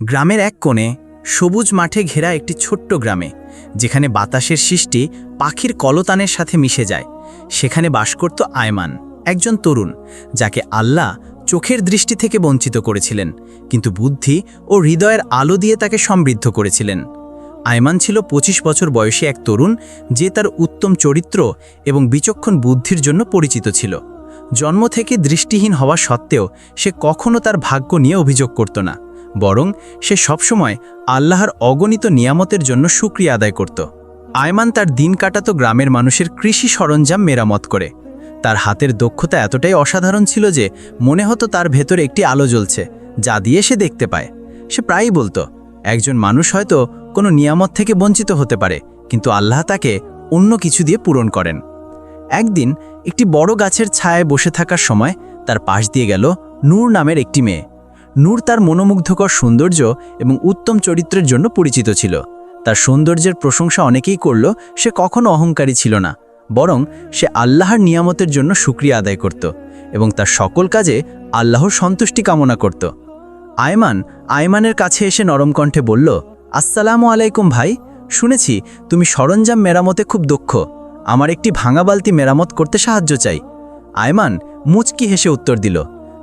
গ্রামের এক কোণে সবুজ মাঠে ঘেরা একটি ছোট্ট গ্রামে, যেখানে বাতাসের সৃষ্টি পাখির কলতানের সাথে মিশে যায়। সেখানে বাস করত আয়মান, একজন তরুণ, যাকে আল্লাহ চোখের দৃষ্টি থেকে বঞ্চিত করেছিলেন, কিন্তু বুদ্ধি ও হৃদয়ের আলো দিয়ে তাকে সমৃদ্ধ করেছিলেন। আয়মান ছিল ২৫ বছর বয়সী এক তরুণ, যে তার উত্তম চরিত্র এবং বিচক্ষণ বুদ্ধির জন্য পরিচিত ছিল। জন্ম থেকে দৃষ্টিহীন হওয়া সত্ত্বেও সে কখনো তার ভাগ্য নিয়ে অভিযোগ করত না। বরং সে সবসময় আল্লাহর অগণিত নিয়ামতের জন্য সুক্রিয়া আদায় করত। আয়মান তার দিন কাটাত গ্রামের মানুষের কৃষি সরঞ্জাম মেরামত করে। তার হাতের দক্ষতা এতটাই অসাধারণ ছিল যে মনে হতো তার ভেতরে একটি আলো জ্বলছে, যা দিয়ে সে দেখতে পায়। সে প্রায়ই বলতো, একজন মানুষ হয়তো কোনো নিয়ামত থেকে বঞ্চিত হতে পারে, কিন্তু আল্লাহ তাকে অন্য কিছু দিয়ে পূরণ করেন। একদিন একটি বড় গাছের ছায়ায় বসে থাকার সময় তার পাশ দিয়ে গেল নূর নামের একটি মেয়ে। নূর তার মনোমুগ্ধকর সৌন্দর্য এবং উত্তম চরিত্রের জন্য পরিচিত ছিল। তার সৌন্দর্যের প্রশংসা অনেকেই করল, সে কখনো অহংকারী ছিল না, বরং সে আল্লাহর নিয়ামতের জন্য সুক্রিয়া আদায় করত এবং তার সকল কাজে আল্লাহর সন্তুষ্টি কামনা করত। আয়মান আয়মানের কাছে এসে নরম কণ্ঠে বলল, আসসালামু আলাইকুম ভাই, শুনেছি তুমি সরঞ্জাম মেরামতে খুব দক্ষ, আমার একটি ভাঙা বালতি মেরামত করতে সাহায্য চাই। আয়মান মুচকি হেসে উত্তর দিল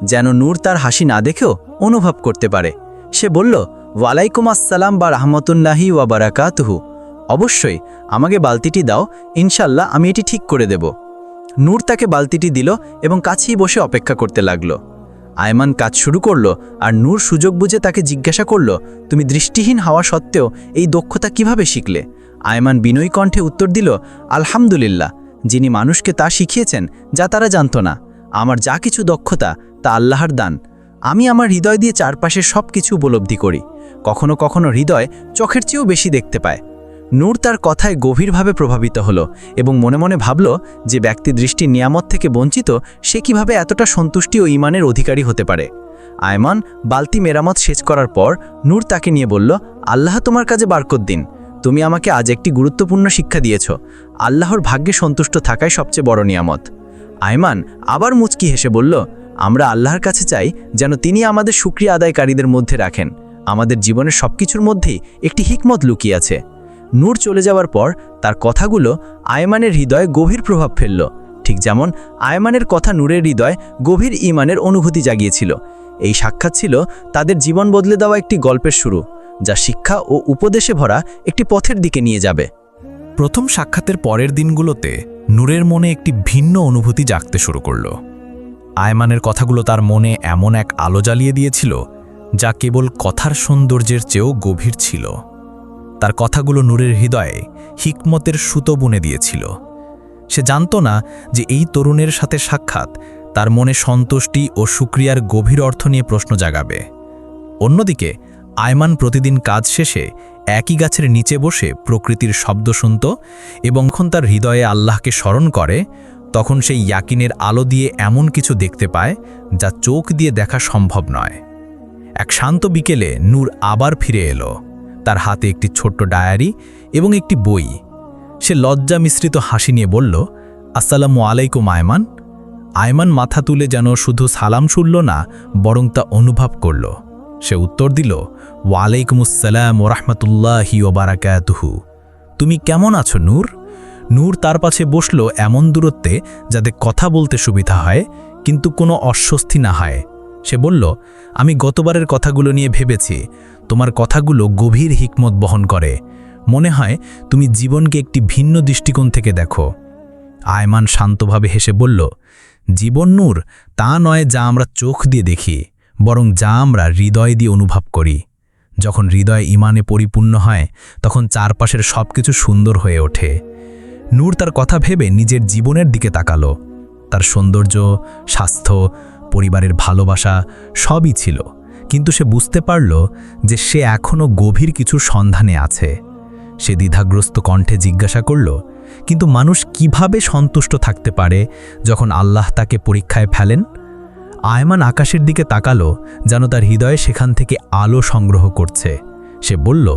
যেন নূর তার হাসি না দেখেও অনুভব করতে পারে। সে বলল, ওয়ালাইকুম আসসালাম বা রহমতুল্লাহি ওয়া বারাকাতুহু। অবশ্যই, আমাকে বালতিটি দাও ইনশাল্লাহ আমি এটি ঠিক করে দেব। নূর তাকে বালতিটি দিল এবং কাছেই বসে অপেক্ষা করতে লাগল। আয়মান কাজ শুরু করল আর নূর সুযোগ বুঝে তাকে জিজ্ঞাসা করল, তুমি দৃষ্টিহীন হওয়া সত্ত্বেও এই দক্ষতা কীভাবে শিখলে? আয়মান বিনয়ী কণ্ঠে উত্তর দিল, আলহামদুলিল্লাহ, যিনি মানুষকে তা শিখিয়েছেন, যা তারা জানত না। আমার যা কিছু দক্ষতা তা আল্লাহর দান। আমি আমার হৃদয় দিয়ে চারপাশের সব কিছু উপলব্ধি করি। কখনো কখনো হৃদয় চোখের চেয়েও বেশি দেখতে পায়। নূর তার কথায় গভীরভাবে প্রভাবিত হলো এবং মনে মনে ভাবল যে ব্যক্তি দৃষ্টির নিয়ামত থেকে বঞ্চিত, সে কীভাবে এতটা সন্তুষ্টি ও ইমানের অধিকারী হতে পারে? আয়মান বালতি মেরামত শেষ করার পর নূর তাকে নিয়ে বলল, আল্লাহ তোমার কাজে বারকত দিন। তুমি আমাকে আজ একটি গুরুত্বপূর্ণ শিক্ষা দিয়েছ। আল্লাহর ভাগ্যে সন্তুষ্ট থাকাই সবচেয়ে বড় নিয়ামত। আয়মান আবার মুচকি হেসে বলল আমরা আল্লাহর কাছে চাই যেন তিনি আমাদের সুক্রিয়া আদায়কারীদের মধ্যে রাখেন। আমাদের জীবনের সব কিছুর মধ্যেই একটি হিকমত লুকিয়ে আছে। নূর চলে যাওয়ার পর তার কথাগুলো আয়মানের হৃদয়ে গভীর প্রভাব ফেলল। ঠিক যেমন আয়মানের কথা নূরের হৃদয় গভীর ইমানের অনুভূতি জাগিয়েছিল। এই সাক্ষাৎ ছিল তাদের জীবন বদলে দেওয়া একটি গল্পের শুরু, যা শিক্ষা ও উপদেশে ভরা একটি পথের দিকে নিয়ে যাবে। প্রথম সাক্ষাতের পরের দিনগুলোতে নূরের মনে একটি ভিন্ন অনুভূতি জাগতে শুরু করল। আয়মানের কথাগুলো তার মনে এমন এক আলো জ্বালিয়ে দিয়েছিল, যা কেবল কথার সৌন্দর্যের চেয়েও গভীর ছিল। তার কথাগুলো নূরের হৃদয়ে হিকমতের সুতো বুনে দিয়েছিল। সে জানত না যে এই তরুণের সাথে সাক্ষাৎ তার মনে সন্তুষ্টি ও সুক্রিয়ার গভীর অর্থ নিয়ে প্রশ্ন জাগাবে। অন্যদিকে, আয়মান প্রতিদিন কাজ শেষে একই গাছের নিচে বসে প্রকৃতির শব্দ শুনত এবং তার হৃদয়ে আল্লাহকে স্মরণ করে তখন সেই ইয়াকিনের আলো দিয়ে এমন কিছু দেখতে পায় যা চোখ দিয়ে দেখা সম্ভব নয়। এক শান্ত বিকেলে নূর আবার ফিরে এলো। তার হাতে একটি ছোট্ট ডায়েরি এবং একটি বই। সে লজ্জা মিশ্রিত হাসি নিয়ে বলল, আসসালামু আলাইকুম, আয়মান। আয়মান মাথা তুলে যেন শুধু সালাম শুনল না, বরং তা অনুভব করল। সে উত্তর দিল, ওয়ালাইকুম আসসালাম ওরহমতুল্লাহি ওবারাকাতুহু তুমি কেমন আছো, নূর? নূর তার পাশে বসল এমন দূরত্বে যাতে কথা বলতে সুবিধা হয়, কিন্তু কোনো অস্বস্তি না হয়। সে বলল, আমি গতবারের কথাগুলো নিয়ে ভেবেছি। তোমার কথাগুলো গভীর হিকমত বহন করে। মনে হয় তুমি জীবনকে একটি ভিন্ন দৃষ্টিকোণ থেকে দেখো। আয়মান শান্তভাবে হেসে বলল, জীবন নূর, তা নয় যা আমরা চোখ দিয়ে দেখি, বরং যা আমরা হৃদয় দিয়ে অনুভব করি। যখন হৃদয় ইমানে পরিপূর্ণ হয়, তখন চারপাশের সব কিছু সুন্দর হয়ে ওঠে। নূর তার কথা ভেবে নিজের জীবনের দিকে তাকালো। তার সৌন্দর্য, স্বাস্থ্য, পরিবারের ভালোবাসা সবই ছিল। কিন্তু সে বুঝতে পারল যে সে এখনও গভীর কিছু সন্ধানে আছে। সে দ্বিধাগ্রস্ত কণ্ঠে জিজ্ঞাসা করল, কিন্তু মানুষ কীভাবে সন্তুষ্ট থাকতে পারে যখন আল্লাহ তাকে পরীক্ষায় ফেলেন? আয়মান আকাশের দিকে তাকালো, যেন তার হৃদয়ে সেখান থেকে আলো সংগ্রহ করছে। সে বলল,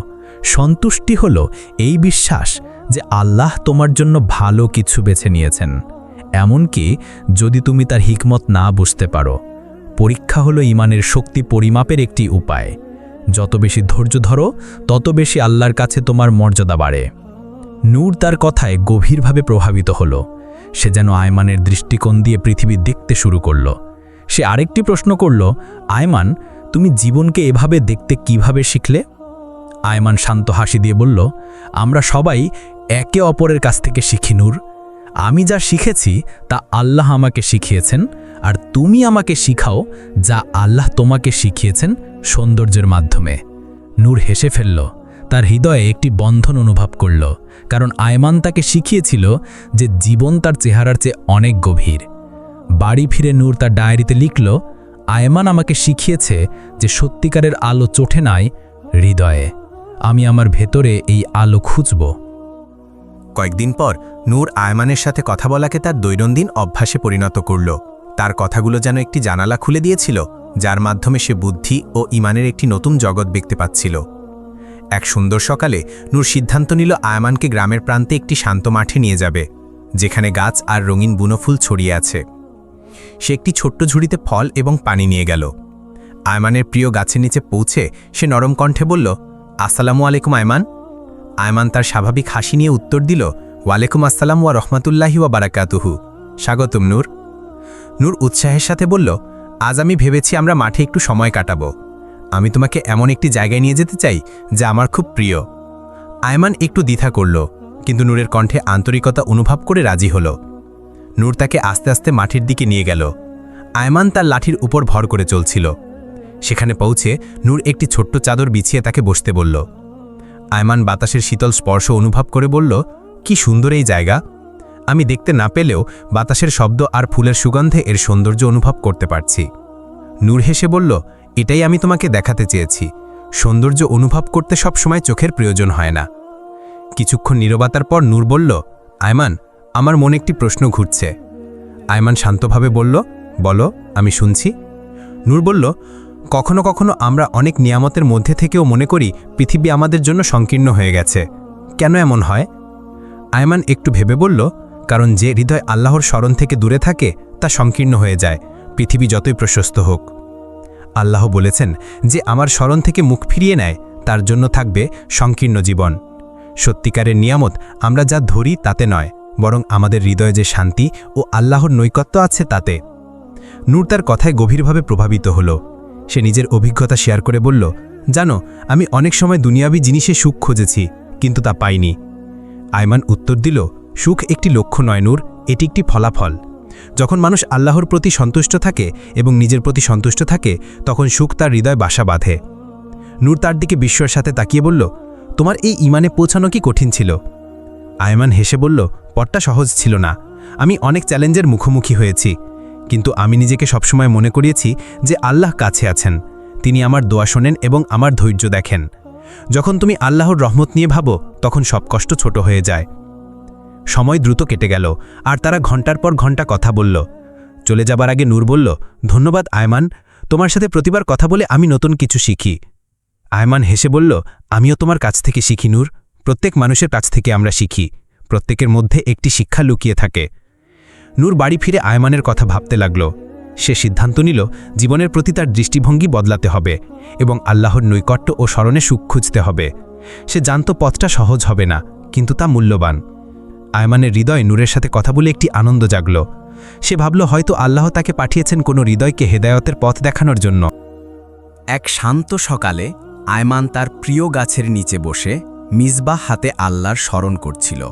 সন্তুষ্টি হল এই বিশ্বাস যে আল্লাহ তোমার জন্য ভালো কিছু বেছে নিয়েছেন। এমনকি যদি তুমি তার হিকমত না বুঝতে পারো, পরীক্ষা হলো ইমানের শক্তি পরিমাপের একটি উপায়। যত বেশি ধৈর্য ধরো, তত বেশি আল্লাহর কাছে তোমার মর্যাদা বাড়ে। নূর তার কথায় গভীরভাবে প্রভাবিত হলো। সে যেন আয়মানের দৃষ্টিকোণ দিয়ে পৃথিবী দেখতে শুরু করল। সে আরেকটি প্রশ্ন করল, আয়মান, তুমি জীবনকে এভাবে দেখতে কীভাবে শিখলে? আয়মান শান্ত হাসি দিয়ে বলল, আমরা সবাই একে অপরের কাছ থেকে শিখি, নূর। আমি যা শিখেছি, তা আল্লাহ আমাকে শিখিয়েছেন, আর তুমি আমাকে শিখাও, যা আল্লাহ তোমাকে শিখিয়েছেন সৌন্দর্যের মাধ্যমে। নূর হেসে ফেলল, তার হৃদয়ে একটি বন্ধন অনুভব করল, কারণ আয়মান তাকে শিখিয়েছিল যে জীবন তার চেহারার চেয়ে অনেক গভীর। বাড়ি ফিরে নূর তার ডায়েরিতে লিখল, আয়মান আমাকে শিখিয়েছে যে সত্যিকারের আলো চোঠে নাই হৃদয়ে। আমি আমার ভেতরে এই আলো খুঁজব। কয়েকদিন পর নূর আয়মানের সাথে কথা বলাকে তার দৈনন্দিন অভ্যাসে পরিণত করল। তার কথাগুলো যেন একটি জানালা খুলে দিয়েছিল, যার মাধ্যমে সে বুদ্ধি ও ইমানের একটি নতুন জগৎ দেখতে পাচ্ছিল। এক সুন্দর সকালে নূর সিদ্ধান্ত নিল আয়মানকে গ্রামের প্রান্তে একটি শান্ত মাঠে নিয়ে যাবে, যেখানে গাছ আর রঙিন বুনোফুল ছড়িয়ে আছে। সে একটি ছোট্ট ঝুড়িতে ফল এবং পানি নিয়ে গেল। আয়মানের প্রিয় গাছের নিচে পৌঁছে সে নরম কণ্ঠে বলল, আসসালামু আলাইকুম আয়মান। আয়মান তার স্বাভাবিক হাসি নিয়ে উত্তর দিল, ওয়ালাইকুম আসসালাম ওয়া রহমাতুল্লাহি ওয়া বারাকাতুহু। স্বাগতম, নূর। নূর উৎসাহের সাথে বলল, আজ আমি ভেবেছি আমরা মাঠে একটু সময় কাটাবো। আমি তোমাকে এমন একটি জায়গায় নিয়ে যেতে চাই যা আমার খুব প্রিয়। আয়মান একটু দ্বিধা করল, কিন্তু নূরের কণ্ঠে আন্তরিকতা অনুভব করে রাজি হল। নূর তাকে আস্তে আস্তে মাঠের দিকে নিয়ে গেল। আয়মান তার লাঠির উপর ভর করে চলছিল। সেখানে পৌঁছে নূর একটি ছোট্ট চাদর বিছিয়ে তাকে বসতে বলল আয়মান বাতাসের শীতল স্পর্শ অনুভব করে বলল, কি সুন্দর এই জায়গা। আমি দেখতে না পেলেও বাতাসের শব্দ আর ফুলের সুগন্ধে এর সৌন্দর্য অনুভব করতে পারছি। নূর হেসে বলল, এটাই আমি তোমাকে দেখাতে চেয়েছি। সৌন্দর্য অনুভব করতে সব সময় চোখের প্রয়োজন হয় না। কিছুক্ষণ নীরবতার পর নূর বলল, আয়মান, আমার মনে একটি প্রশ্ন ঘুরছে। আয়মান শান্তভাবে বলল, বলো, আমি শুনছি। নূর বলল কখনো কখনো আমরা অনেক নিয়ামতের মধ্যে থেকেও মনে করি পৃথিবী আমাদের জন্য সংকীর্ণ হয়ে গেছে। কেন এমন হয়? আয়মান একটু ভেবে বলল, কারণ যে হৃদয় আল্লাহর স্মরণ থেকে দূরে থাকে, তা সংকীর্ণ হয়ে যায়। পৃথিবী যতই প্রশস্ত হোক। আল্লাহ বলেছেন যে, আমার স্মরণ থেকে মুখ ফিরিয়ে নেয়, তার জন্য থাকবে সংকীর্ণ জীবন। সত্যিকারের নিয়ামত আমরা যা ধরি তাতে নয়, বরং আমাদের হৃদয়ে যে শান্তি ও আল্লাহর নৈকত্য আছে তাতে। নূর তার কথায় গভীরভাবে প্রভাবিত হল। সে নিজের অভিজ্ঞতা শেয়ার করে বলল, জানো, আমি অনেক সময় দুনিয়াবি জিনিসে সুখ খুঁজেছি, কিন্তু তা পাইনি। আয়মান উত্তর দিল, সুখ একটি লক্ষ্য নয় নূর, এটি একটি ফলাফল। যখন মানুষ আল্লাহর প্রতি সন্তুষ্ট থাকে এবং নিজের প্রতি সন্তুষ্ট থাকে, তখন সুখ তার হৃদয় বাসা বাঁধে। নূর তার দিকে বিস্ময়ের সাথে তাকিয়ে বলল, তোমার এই ইমানে পৌঁছানো কি কঠিন ছিল? আয়মান হেসে বলল পটটা সহজ ছিল না। আমি অনেক চ্যালেঞ্জের মুখোমুখি হয়েছি। কিন্তু আমি নিজেকে সবসময় মনে করিয়েছি যে আল্লাহ কাছে আছেন। তিনি আমার দোয়া শোনেন এবং আমার ধৈর্য দেখেন। যখন তুমি আল্লাহর রহমত নিয়ে ভাবো, তখন সব কষ্ট ছোট হয়ে যায়। সময় দ্রুত কেটে গেল, আর তারা ঘণ্টার পর ঘণ্টা কথা বলল। চলে যাবার আগে নূর বলল, ধন্যবাদ, আয়মান। তোমার সাথে প্রতিবার কথা বলে আমি নতুন কিছু শিখি। আয়মান হেসে বলল, আমিও তোমার কাছ থেকে শিখি, নূর। প্রত্যেক মানুষের কাছ থেকে আমরা শিখি। প্রত্যেকের মধ্যে একটি শিক্ষা লুকিয়ে থাকে। নূর বাড়ি ফিরে আয়মানের কথা ভাবতে লাগল। সে সিদ্ধান্ত নিল, জীবনের প্রতি তার দৃষ্টিভঙ্গি বদলাতে হবে এবং আল্লাহর নৈকট্য ও স্মরণে সুখ খুঁজতে হবে। সে জানত পথটা সহজ হবে না, কিন্তু তা মূল্যবান। আয়মানের হৃদয় নূরের সাথে কথা বলে একটি আনন্দ জাগল। সে ভাবল, হয়তো আল্লাহ তাকে পাঠিয়েছেন কোনো হৃদয়কে হেদায়তের পথ দেখানোর জন্য। এক শান্ত সকালে আয়মান তার প্রিয় গাছের নিচে বসে মিসবাহ হাতে আল্লাহর স্মরণ করছিল।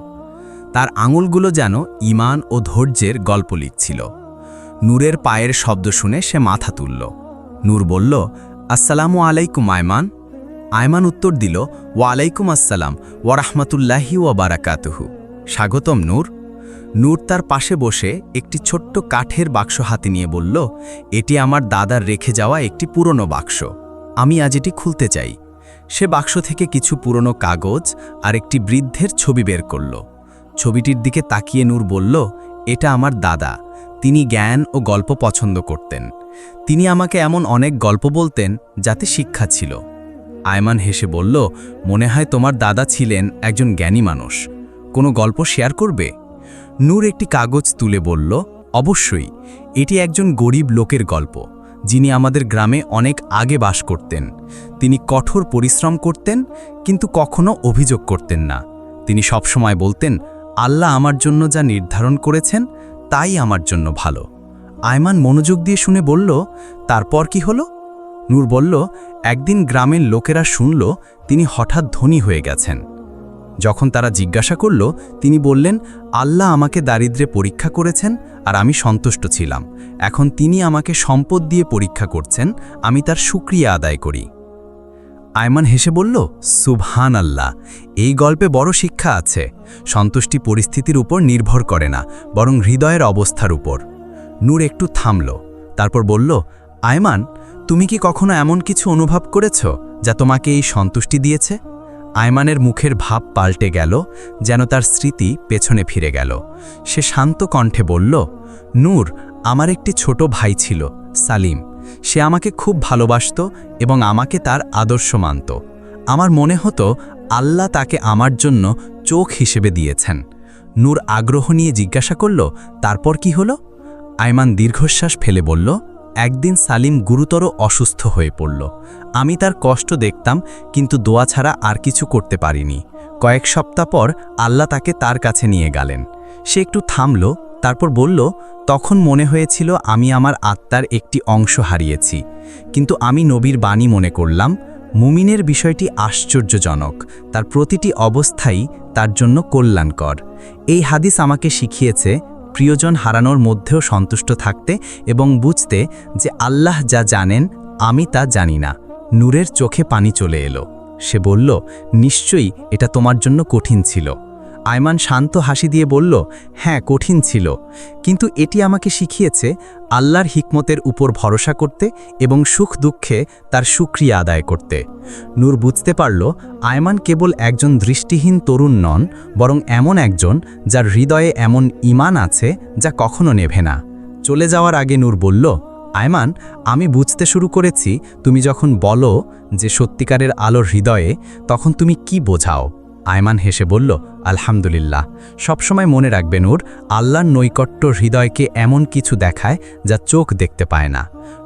তার আঙুলগুলো যেন ইমান ও ধৈর্যের গল্প লিখছিল। নূরের পায়ের শব্দ শুনে সে মাথা তুলল। নূর বলল, আসসালামু আলাইকুম আয়মান। আয়মান উত্তর দিল, ওয়ালাইকুম আসসালাম ওয়ারাহমাতুল্লাহি ওয়া বারাকাতুহু। স্বাগতম, নূর। নূর তার পাশে বসে একটি ছোট্ট কাঠের বাক্স হাতে নিয়ে বলল, এটি আমার দাদার রেখে যাওয়া একটি পুরনো বাক্স। আমি আজ এটি খুলতে চাই। সে বাক্স থেকে কিছু পুরনো কাগজ আর একটি বৃদ্ধের ছবি বের করল। ছবিটির দিকে তাকিয়ে নূর বলল, এটা আমার দাদা। তিনি জ্ঞান ও গল্প পছন্দ করতেন। তিনি আমাকে এমন অনেক গল্প বলতেন যাতে শিক্ষা ছিল। আয়মান হেসে বলল, মনে হয় তোমার দাদা ছিলেন একজন জ্ঞানী মানুষ। কোনো গল্প শেয়ার করবে? নূর একটি কাগজ তুলে বলল, অবশ্যই। এটি একজন গরিব লোকের গল্প, যিনি আমাদের গ্রামে অনেক আগে বাস করতেন। তিনি কঠোর পরিশ্রম করতেন, কিন্তু কখনো অভিযোগ করতেন না। তিনি সবসময় বলতেন আল্লাহ আমার জন্য যা নির্ধারণ করেছেন, তাই আমার জন্য ভালো। আয়মান মনোযোগ দিয়ে শুনে বলল, তারপর কি হলো? নূর বলল, একদিন গ্রামের লোকেরা শুনল, তিনি হঠাৎ ধনী হয়ে গেছেন। যখন তারা জিজ্ঞাসা করল, তিনি বললেন, আল্লাহ আমাকে দারিদ্রে পরীক্ষা করেছেন আর আমি সন্তুষ্ট ছিলাম। এখন তিনি আমাকে সম্পদ দিয়ে পরীক্ষা করছেন, আমি তার সুক্রিয়া আদায় করি। আয়মান হেসে বলল সুবহান আল্লাহ এই গল্পে বড় শিক্ষা আছে। সন্তুষ্টি পরিস্থিতির উপর নির্ভর করে না, বরং হৃদয়ের অবস্থার উপর। নূর একটু থামল, তারপর বলল, আয়মান, তুমি কি কখনো এমন কিছু অনুভব করেছ যা তোমাকে এই সন্তুষ্টি দিয়েছে? আয়মানের মুখের ভাব পাল্টে গেল, যেন তার স্মৃতি পেছনে ফিরে গেল। সে শান্ত কণ্ঠে বলল, নূর, আমার একটি ছোট ভাই ছিল, সালিম। সে আমাকে খুব ভালোবাসত এবং আমাকে তার আদর্শ মানত। আমার মনে হতো, আল্লাহ তাকে আমার জন্য চোখ হিসেবে দিয়েছেন। নূর আগ্রহ নিয়ে জিজ্ঞাসা করল, তারপর কি হলো? আয়মান দীর্ঘশ্বাস ফেলে বলল, একদিন সালিম গুরুতর অসুস্থ হয়ে পড়ল। আমি তার কষ্ট দেখতাম, কিন্তু দোয়া ছাড়া আর কিছু করতে পারিনি। কয়েক সপ্তাহ পর আল্লাহ তাকে তার কাছে নিয়ে গেলেন। সে একটু থামল, তারপর বলল, তখন মনে হয়েছিল আমি আমার আত্মার একটি অংশ হারিয়েছি, কিন্তু আমি নবীর বাণী মনে করলাম। মুমিনের বিষয়টি আশ্চর্যজনক, তার প্রতিটি অবস্থাই তার জন্য কল্যাণকর। এই হাদিস আমাকে শিখিয়েছে প্রিয়জন হারানোর মধ্যেও সন্তুষ্ট থাকতে এবং বুঝতে যে আল্লাহ যা জানেন, আমি তা জানি না। নূরের চোখে পানি চলে এলো। সে বলল, নিশ্চয়ই এটা তোমার জন্য কঠিন ছিল। আয়মান শান্ত হাসি দিয়ে বলল হ্যাঁ কঠিন ছিল। কিন্তু এটি আমাকে শিখিয়েছে আল্লাহর হিকমতের উপর ভরসা করতে এবং সুখ দুঃখে তার সুক্রিয়া আদায় করতে। নূর বুঝতে পারল, আয়মান কেবল একজন দৃষ্টিহীন তরুণ নন, বরং এমন একজন যার হৃদয়ে এমন ইমান আছে যা কখনো নেভে না। চলে যাওয়ার আগে নূর বলল, আয়মান, আমি বুঝতে শুরু করেছি তুমি যখন বলো যে সত্যিকারের আলোর হৃদয়ে, তখন তুমি কি বোঝাও? আয়মান হেসে বলল, আলহামদুলিল্লাহ। সবসময় মনে রাখবে নূর, আল্লাহর নৈকট্য হৃদয়কে এমন কিছু দেখায় যা চোখ দেখতে পায় না।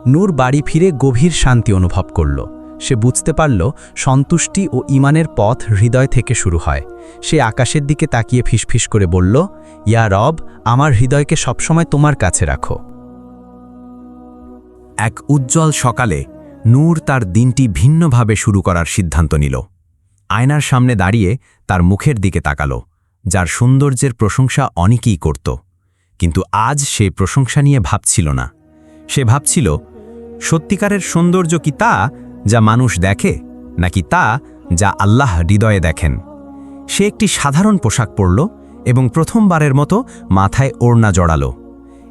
নূর বাড়ি ফিরে গভীর শান্তি অনুভব করল। সে বুঝতে পারল, সন্তুষ্টি ও ইমানের পথ হৃদয় থেকে শুরু হয়। সে আকাশের দিকে তাকিয়ে ফিসফিস করে বলল, ইয়া রব, আমার হৃদয়কে সবসময় তোমার কাছে রাখো। এক উজ্জ্বল সকালে নূর তার দিনটি ভিন্নভাবে শুরু করার সিদ্ধান্ত নিল। আয়নার সামনে দাঁড়িয়ে তার মুখের দিকে তাকালো, যার সৌন্দর্যের প্রশংসা অনেকেই করত। কিন্তু আজ সে প্রশংসা নিয়ে ভাবছিল না। সে ভাবছিল, সত্যিকারের সৌন্দর্য কি তা যা মানুষ দেখে, নাকি তা যা আল্লাহ হৃদয়ে দেখেন? সে একটি সাধারণ পোশাক পরল এবং প্রথমবারের মতো মাথায় ওড়না জড়ালো।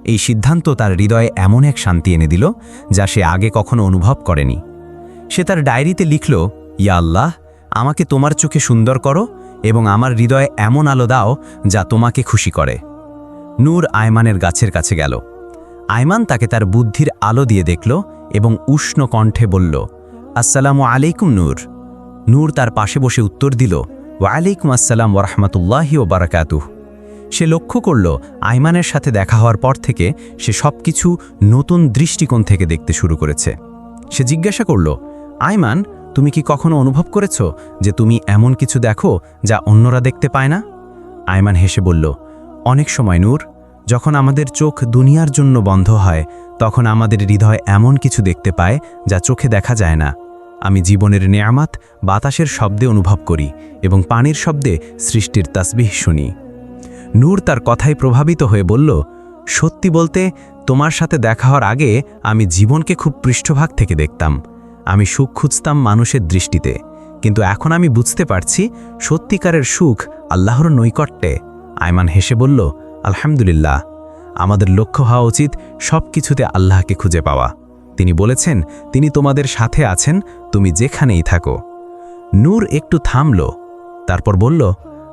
এই সিদ্ধান্ত তার হৃদয়ে এমন এক শান্তি এনে দিল যা সে আগে কখনো অনুভব করেনি। সে তার ডায়েরিতে লিখল, ইয়া আল্লাহ আমাকে তোমার চোখে সুন্দর করো এবং আমার হৃদয়ে এমন আলো দাও যা তোমাকে খুশি করে। নূর আয়মানের গাছের কাছে গেল। আয়মান তাকে তার বুদ্ধির আলো দিয়ে দেখল এবং উষ্ণ কণ্ঠে বলল, আসসালামু আলাইকুম, নূর। নূর তার পাশে বসে উত্তর দিল, ওয়ালাইকুম আসসালাম ওরহমতুল্লাহি ও বারাকাতুহ সে লক্ষ্য করল আইমানের সাথে দেখা হওয়ার পর থেকে সে সবকিছু নতুন দৃষ্টিকোণ থেকে দেখতে শুরু করেছে। সে জিজ্ঞাসা করল আইমান তুমি কি কখনো অনুভব করেছ যে তুমি এমন কিছু দেখো যা অন্যরা দেখতে পায় না? আয়মান হেসে বলল, অনেক সময় নূর, যখন আমাদের চোখ দুনিয়ার জন্য বন্ধ হয়, তখন আমাদের হৃদয় এমন কিছু দেখতে পায় যা চোখে দেখা যায় না। আমি জীবনের নেয়ামাত বাতাসের শব্দে অনুভব করি এবং পানির শব্দে সৃষ্টির তাসবিহ শুনি। নূর তার কথায় প্রভাবিত হয়ে বলল, সত্যি বলতে, তোমার সাথে দেখা হওয়ার আগে আমি জীবনকে খুব পৃষ্ঠভাগ থেকে দেখতাম। আমি সুখ খুঁজতাম মানুষের দৃষ্টিতে, কিন্তু এখন আমি বুঝতে পারছি সত্যিকারের সুখ আল্লাহর নৈকট্যে। আয়মান হেসে বলল, আলহামদুলিল্লাহ। আমাদের লক্ষ্য হওয়া উচিত সব কিছুতে আল্লাহকে খুঁজে পাওয়া। তিনি বলেছেন, তিনি তোমাদের সাথে আছেন, তুমি যেখানেই থাকো। নূর একটু থামল, তারপর বলল,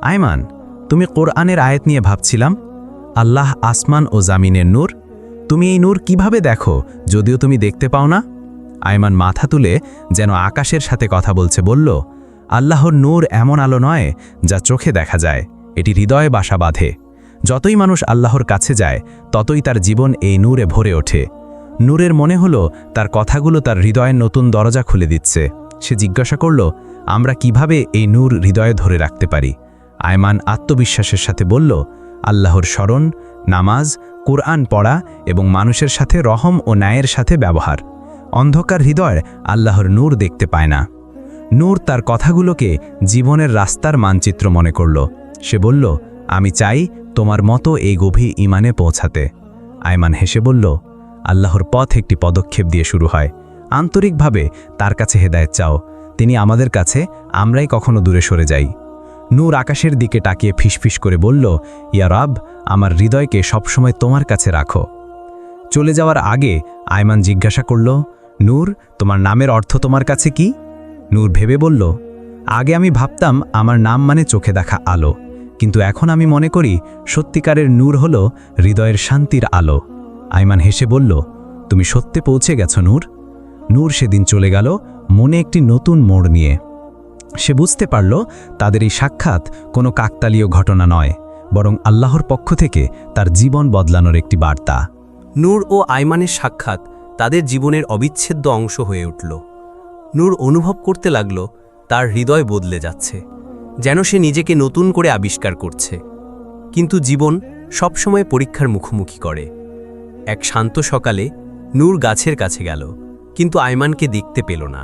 আয়মান, তুমি কোরআনের আয়াত নিয়ে ভাবছিলাম। আল্লাহ আসমান ও জামিনের নূর। তুমি এই নূর কীভাবে দেখো, যদিও তুমি দেখতে পাও না? আয়মান মাথা তুলে যেন আকাশের সাথে কথা বলছে বলল, আল্লাহর নূর এমন আলো নয় যা চোখে দেখা যায়, এটি হৃদয়ে বাসা বাঁধে। যতই মানুষ আল্লাহর কাছে যায়, ততই তার জীবন এই নূরে ভরে ওঠে। নূরের মনে হলো তার কথাগুলো তার হৃদয়ের নতুন দরজা খুলে দিচ্ছে। সে জিজ্ঞাসা করল, আমরা কীভাবে এই নূর হৃদয়ে ধরে রাখতে পারি? আয়মান আত্মবিশ্বাসের সাথে বলল, আল্লাহর স্মরণ, নামাজ, কোরআন পড়া এবং মানুষের সাথে রহম ও ন্যায়ের সাথে ব্যবহার। অন্ধকার হৃদয় আল্লাহর নূর দেখতে পায় না। নূর তার কথাগুলোকে জীবনের রাস্তার মানচিত্র মনে করল। সে বলল, আমি চাই তোমার মতো এই গভীর ইমানে পৌঁছাতে। আয়মান হেসে বলল, আল্লাহর পথ একটি পদক্ষেপ দিয়ে শুরু হয়। আন্তরিকভাবে তার কাছে হেদায়েত চাও। তিনি আমাদের কাছে, আমরাই কখনো দূরে সরে যাই। নূর আকাশের দিকে তাকিয়ে ফিসফিস করে বলল, ইয়া রব, আমার হৃদয়কে সবসময় তোমার কাছে রাখো। চলে যাওয়ার আগে আয়মান জিজ্ঞাসা করল নূর, তোমার নামের অর্থ তোমার কাছে কি? নূর ভেবে বলল, আগে আমি ভাবতাম আমার নাম মানে চোখে দেখা আলো, কিন্তু এখন আমি মনে করি সত্যিকারের নূর হল হৃদয়ের শান্তির আলো। আইমান হেসে বলল, তুমি সত্যে পৌঁছে গেছো নূর। নূর সেদিন চলে গেল মনে একটি নতুন মোড় নিয়ে। সে বুঝতে পারল তাদের এই সাক্ষাৎ কোনো কাকতালীয় ঘটনা নয়, বরং আল্লাহর পক্ষ থেকে তার জীবন বদলানোর একটি বার্তা। নূর ও আইমানের সাক্ষাৎ তাদের জীবনের অবিচ্ছেদ্য অংশ হয়ে উঠল। নূর অনুভব করতে লাগল, তার হৃদয় বদলে যাচ্ছে, যেন সে নিজেকে নতুন করে আবিষ্কার করছে। কিন্তু জীবন সবসময় পরীক্ষার মুখোমুখি করে। এক শান্ত সকালে নূর গাছের কাছে গেল, কিন্তু আইমানকে দেখতে পেল না।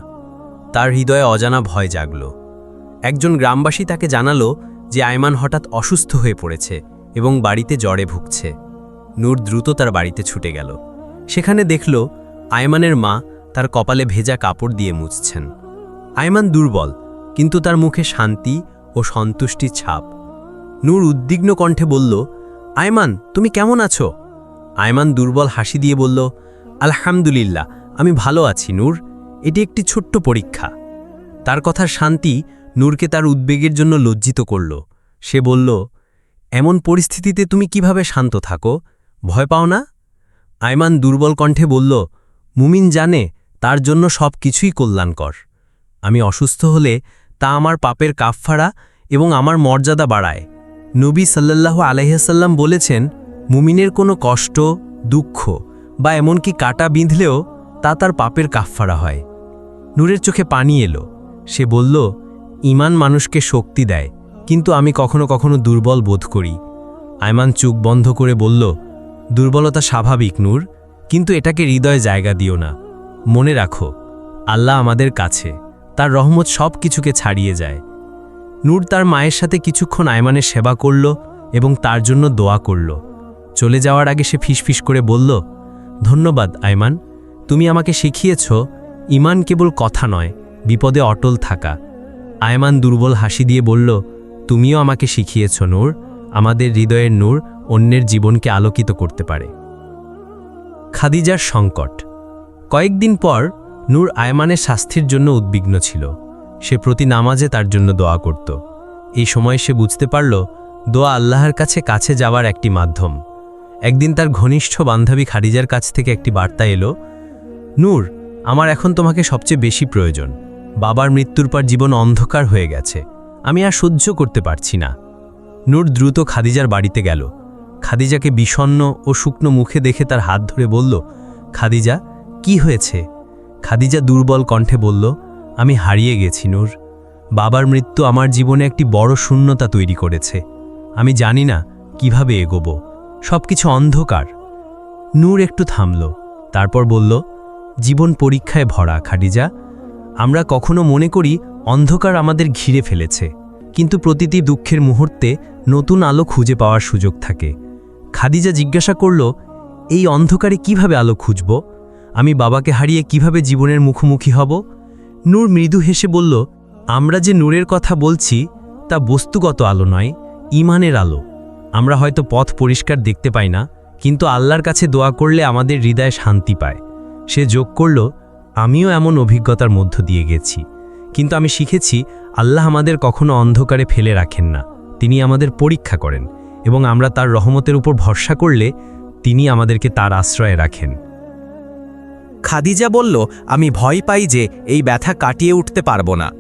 তার হৃদয়ে অজানা ভয় জাগল। একজন গ্রামবাসী তাকে জানালো যে আইমান হঠাৎ অসুস্থ হয়ে পড়েছে এবং বাড়িতে জ্বরে ভুগছে। নূর দ্রুত তার বাড়িতে ছুটে গেল। সেখানে দেখল আয়মানের মা তার কপালে ভেজা কাপড় দিয়ে মুছছেন। আয়মান দুর্বল, কিন্তু তার মুখে শান্তি ও সন্তুষ্টির ছাপ। নূর উদ্বিগ্ন কণ্ঠে বলল, আয়মান, তুমি কেমন আছো? আয়মান দুর্বল হাসি দিয়ে বলল, আলহামদুলিল্লাহ, আমি ভালো আছি নূর, এটি একটি ছোট্ট পরীক্ষা। তার কথার শান্তি নূরকে তার উদ্বেগের জন্য লজ্জিত করল। সে বলল, এমন পরিস্থিতিতে তুমি কীভাবে শান্ত থাকো? ভয় পাও না? আয়মান দুর্বল কণ্ঠে বলল মুমিন জানে তার জন্য সব কিছুই কল্যাণকর। আমি অসুস্থ হলে তা আমার পাপের কাফফারা এবং আমার মর্যাদা বাড়ায়। নবী সাল্লাল্লাহু আলাইহাসাল্লাম বলেছেন, মুমিনের কোনো কষ্ট, দুঃখ বা এমনকি কাটা বিঁধলেও তা তার পাপের কাফফারা হয়। নূরের চোখে পানি এলো। সে বলল ইমান মানুষকে শক্তি দেয়, কিন্তু আমি কখনো কখনো দুর্বল বোধ করি। আয়মান চুপ বন্ধ করে বলল, দুর্বলতা স্বাভাবিক, নূর। কিন্তু এটাকে হৃদয়ে জায়গা দিও না। মনে রাখো, আল্লাহ আমাদের কাছে, তার রহমত সব কিছুকে ছাড়িয়ে যায়। নূর তার মায়ের সাথে কিছুক্ষণ আয়মানের সেবা করল এবং তার জন্য দোয়া করল। চলে যাওয়ার আগে সে ফিসফিস করে বলল, ধন্যবাদ আয়মান, তুমি আমাকে শিখিয়েছ, ইমান কেবল কথা নয়, বিপদে অটল থাকা। আয়মান দুর্বল হাসি দিয়ে বলল, তুমিও আমাকে শিখিয়েছ নূর, আমাদের হৃদয়ের নূর অন্যের জীবনকে আলোকিত করতে পারে। খাদিজার সংকট। কয়েকদিন পর নূর আয়মানের স্বাস্থ্যের জন্য উদ্বিগ্ন ছিল। সে প্রতি নামাজে তার জন্য দোয়া করত। এই সময় সে বুঝতে পারল, দোয়া আল্লাহর কাছে কাছে যাওয়ার একটি মাধ্যম। একদিন তার ঘনিষ্ঠ বান্ধবী খাদিজার কাছ থেকে একটি বার্তা এলো, নূর, আমার এখন তোমাকে সবচেয়ে বেশি প্রয়োজন। বাবার মৃত্যুর পর জীবন অন্ধকার হয়ে গেছে। আমি আর সহ্য করতে পারছি না। নূর দ্রুত খাদিজার বাড়িতে গেল। খাদিজাকে বিষণ্ণ ও শুকনো মুখে দেখে তার হাত ধরে বলল, খাদিজা, কি হয়েছে? খাদিজা দুর্বল কণ্ঠে বলল, আমি হারিয়ে গেছি, নূর। বাবার মৃত্যু আমার জীবনে একটি বড় শূন্যতা তৈরি করেছে। আমি জানি না কীভাবে এগোব। সব কিছু অন্ধকার। নূর একটু থামল, তারপর বলল, জীবন পরীক্ষায় ভরা, খাদিজা। আমরা কখনো মনে করি অন্ধকার আমাদের ঘিরে ফেলেছে, কিন্তু প্রতিটি দুঃখের মুহূর্তে নতুন আলো খুঁজে পাওয়ার সুযোগ থাকে। খাদিজা জিজ্ঞাসা করল, এই অন্ধকারে কীভাবে আলো খুঁজব? আমি বাবাকে হারিয়ে কীভাবে জীবনের মুখোমুখি হব? নূর মৃদু হেসে বলল, আমরা যে নূরের কথা বলছি, তা বস্তুগত আলো নয়, ইমানের আলো। আমরা হয়তো পথ পরিষ্কার দেখতে পাই না, কিন্তু আল্লাহর কাছে দোয়া করলে আমাদের হৃদয়ে শান্তি পায়। সে যোগ করল, আমিও এমন অভিজ্ঞতার মধ্য দিয়ে গেছি। কিন্তু আমি শিখেছি, আল্লাহ আমাদের কখনো অন্ধকারে ফেলে রাখেন না। তিনি আমাদের পরীক্ষা করেন। এবং আমরা তার রহমতের উপর ভরসা করলে তিনি আমাদেরকে তার আশ্রয়ে রাখেন। খাদিজা বলল, আমি ভয় পাই যে এই ব্যথা কাটিয়ে উঠতে পারব না।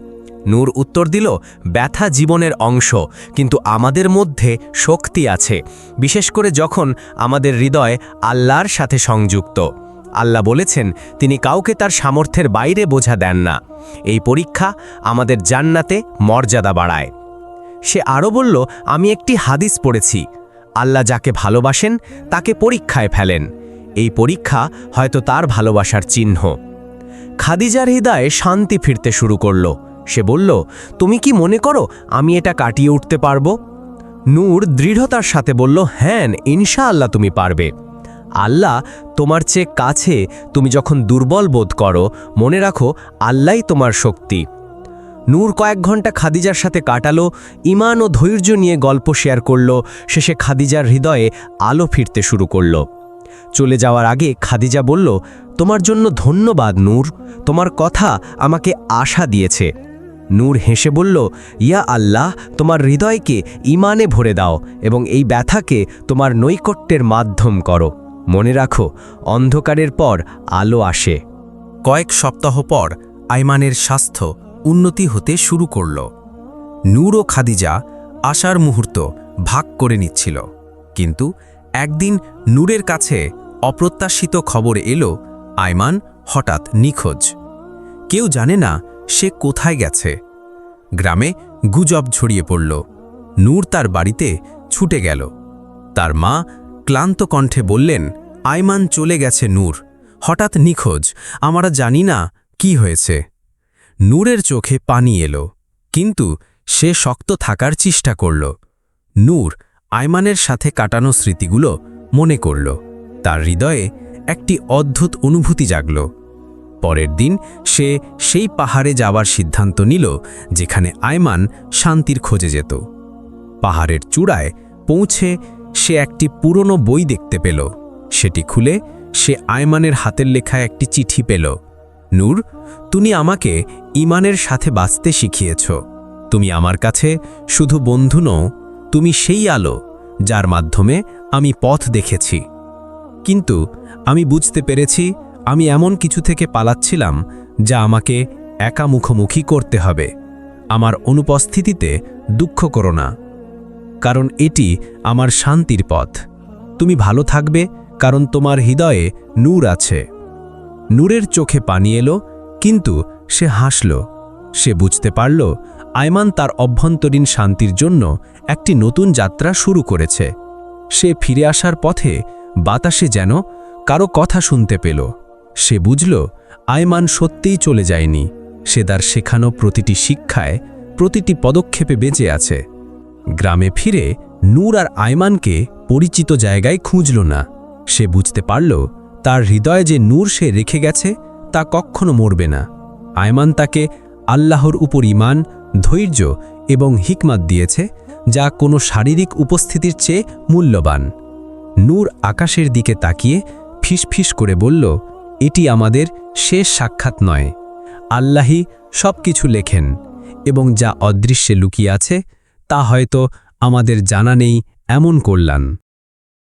নূর উত্তর দিল, ব্যথা জীবনের অংশ, কিন্তু আমাদের মধ্যে শক্তি আছে, বিশেষ করে যখন আমাদের হৃদয় আল্লাহর সাথে সংযুক্ত। আল্লাহ বলেছেন, তিনি কাউকে তার সামর্থ্যের বাইরে বোঝা দেন না। এই পরীক্ষা আমাদের জান্নাতে মর্যাদা বাড়ায়। সে আরও বলল, আমি একটি হাদিস পড়েছি। আল্লাহ যাকে ভালোবাসেন, তাকে পরীক্ষায় ফেলেন। এই পরীক্ষা হয়তো তার ভালোবাসার চিহ্ন। খাদিজার হৃদয়ে শান্তি ফিরতে শুরু করল। সে বলল, তুমি কি মনে করো আমি এটা কাটিয়ে উঠতে পারব? নূর দৃঢ়তার সাথে বলল হ্যাঁ ইনশা আল্লাহ তুমি পারবে। আল্লাহ তোমার চেয়ে কাছে, তুমি যখন দুর্বল বোধ করো, মনে রাখো আল্লাহই তোমার শক্তি। নূর কয়েক ঘণ্টা খাদিজার সাথে কাটালো, ইমান ও ধৈর্য নিয়ে গল্প শেয়ার করল, শেষে খাদিজার হৃদয়ে আলো ফিরতে শুরু করল। চলে যাওয়ার আগে খাদিজা বলল, তোমার জন্য ধন্যবাদ নূর, তোমার কথা আমাকে আশা দিয়েছে। নূর হেসে বলল, ইয়া আল্লাহ, তোমার হৃদয়কে ইমানে ভরে দাও এবং এই ব্যথাকে তোমার নৈকট্যের মাধ্যম করো। মনে রাখো, অন্ধকারের পর আলো আসে। কয়েক সপ্তাহ পর আইমানের স্বাস্থ্য উন্নতি হতে শুরু করল। নূর ও খাদিজা আশার মুহূর্ত ভাগ করে নিচ্ছিল। কিন্তু একদিন নূরের কাছে অপ্রত্যাশিত খবর এলো আইমান হঠাৎ নিখোঁজ। কেউ জানে না সে কোথায় গেছে। গ্রামে গুজব ছড়িয়ে পড়ল। নূর তার বাড়িতে ছুটে গেল। তার মা ক্লান্ত কণ্ঠে বললেন আইমান চলে গেছে নূর। হঠাৎ নিখোঁজ। আমরা জানি না কি হয়েছে। নূরের চোখে পানি এলো, কিন্তু সে শক্ত থাকার চেষ্টা করল। নূর আয়মানের সাথে কাটানো স্মৃতিগুলো মনে করল। তার হৃদয়ে একটি অদ্ভুত অনুভূতি জাগল। পরের দিন সে সেই পাহাড়ে যাওয়ার সিদ্ধান্ত নিল, যেখানে আয়মান শান্তির খোঁজে যেত। পাহাড়ের চূড়ায় পৌঁছে সে একটি পুরনো বই দেখতে পেল। সেটি খুলে সে আয়মানের হাতের লেখা একটি চিঠি পেল। নূর, তুমি আমাকে ইমানের সাথে বাঁচতে শিখিয়েছ। তুমি আমার কাছে শুধু বন্ধু নও, তুমি সেই আলো যার মাধ্যমে আমি পথ দেখেছি। কিন্তু আমি বুঝতে পেরেছি, আমি এমন কিছু থেকে পালাচ্ছিলাম যা আমাকে একা মুখোমুখি করতে হবে। আমার অনুপস্থিতিতে দুঃখ করো না, কারণ এটি আমার শান্তির পথ। তুমি ভালো থাকবে, কারণ তোমার হৃদয়ে নূর আছে। নূরের চোখে পানি এলো, কিন্তু সে হাসল। সে বুঝতে পারল, আয়মান তার অভ্যন্তরীণ শান্তির জন্য একটি নতুন যাত্রা শুরু করেছে। সে ফিরে আসার পথে বাতাসে যেন কারও কথা শুনতে পেল। সে বুঝল, আয়মান সত্যিই চলে যায়নি। সে তার শেখানো প্রতিটি শিক্ষায় প্রতিটি পদক্ষেপে বেঁচে আছে। গ্রামে ফিরে নূর আর আয়মানকে পরিচিত জায়গায় খুঁজল না। সে বুঝতে পারল তার হৃদয়ে যে নূর সে রেখে গেছে, তা কখনো মরবে না। আয়মান তাকে আল্লাহর উপর ইমান ধৈর্য এবং হিকমাত দিয়েছে, যা কোনো শারীরিক উপস্থিতির চেয়ে মূল্যবান। নূর আকাশের দিকে তাকিয়ে ফিসফিস করে বলল, এটি আমাদের শেষ সাক্ষাৎ নয়। আল্লাহি সব কিছু লেখেন এবং যা অদৃশ্যে লুকিয়ে আছে, তা হয়তো আমাদের জানা নেই এমন কল্যাণ।